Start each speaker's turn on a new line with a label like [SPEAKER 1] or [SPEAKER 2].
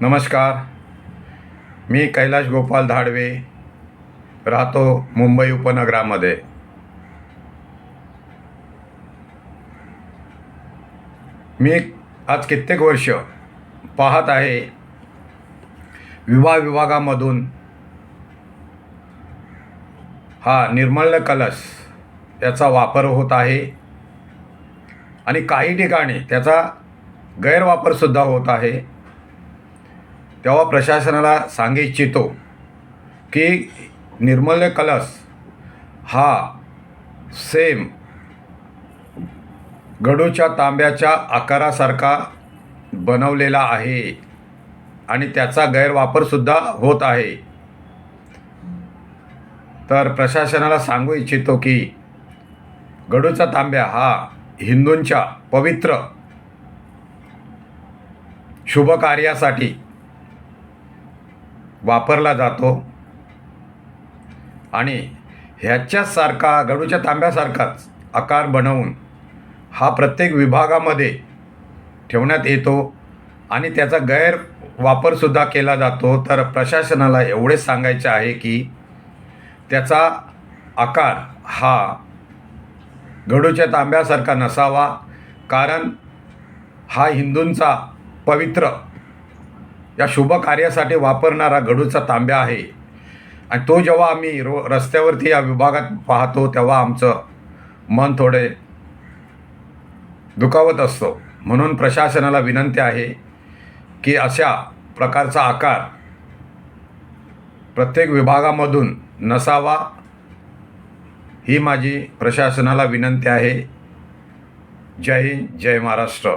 [SPEAKER 1] नमस्कार. मी कैलाश गोपाल धाडवे राहतो मुंबई उपनगरामध्ये. मी आज कित्येक वर्ष पाहत आहे विवाह विभागामधून हा निर्मल्य कलश याचा वापर होत आहे आणि काही ठिकाणी त्याचा गैरवापरसुद्धा होत आहे. तेव्हा प्रशासनाला सांगू इच्छितो की निर्मल्य कलश हा सेम गडूच्या तांब्याच्या आकारासारखा बनवलेला आहे आणि त्याचा गैरवापरसुद्धा होत आहे. तर प्रशासनाला सांगू इच्छितो की गडूचा तांब्या हा हिंदूंच्या पवित्र शुभ कार्यासाठी वापरला जातो. आणि ह्याच्यासारखा गडूच्या तांब्यासारखाच आकार बनवून हा प्रत्येक विभागामध्ये ठेवण्यात येतो आणि त्याचा गैरवापरसुद्धा केला जातो. तर प्रशासनाला एवढेच सांगायचे आहे की त्याचा आकार हा गडूच्या तांब्यासारखा नसावा कारण हा हिंदूंचा पवित्र या शुभ कार्यासाठी वापरणारा गडूचा तांब्या आहे. आणि तो जेव्हा आम्ही रो रस्त्यावरती या विभागात पाहतो तेव्हा आमचं मन थोडे दुखावत असतो. म्हणून प्रशासनाला विनंती आहे की अशा प्रकारचा आकार प्रत्येक विभागामधून नसावा ही माझी प्रशासनाला विनंती आहे. जय हिंद जय महाराष्ट्र.